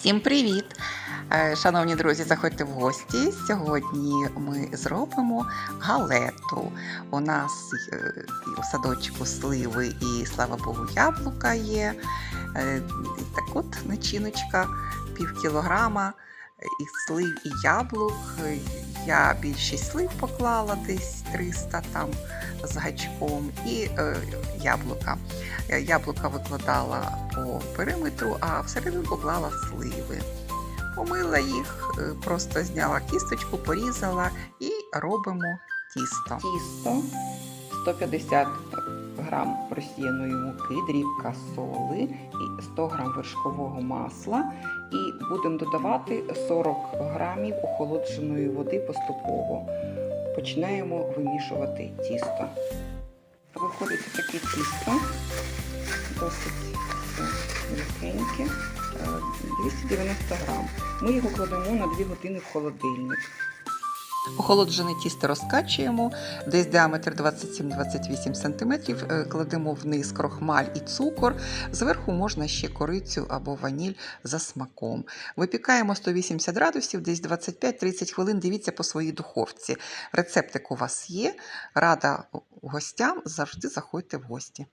Всім привіт! Е, Шановні друзі, заходьте в гості. Сьогодні ми зробимо галету. У нас е, у садочку сливи і, слава Богу, яблука є. Е, Так от начиночка пів кілограма і слив і яблук. Я більшість слив поклала десь 300 там з гачком і е, яблука. Е, Яблука викладала по периметру, а всередину поклала сливи. Помила їх, е, просто зняла кісточку, порізала і робимо тісто. Тісто 150 грам просіяної муки, дрібка соли і 100 грам вершкового масла. І будемо додавати 40 грамів охолодженої води поступово. Починаємо вимішувати тісто. Виходить таке тісто, досить м'якеньке, е, 290 грам. Ми його кладемо на 2 години в холодильник. Охолоджене тісто розкачуємо, десь діаметр 27-28 см, е, кладемо вниз крохмаль і цукор. Зверху можна ще корицю або ваніль за смаком. Випікаємо 180 градусів, десь 25-30 хвилин. Дивіться по своїй духовці. Рецептик у вас є. Рада гостям завжди заходьте в гості.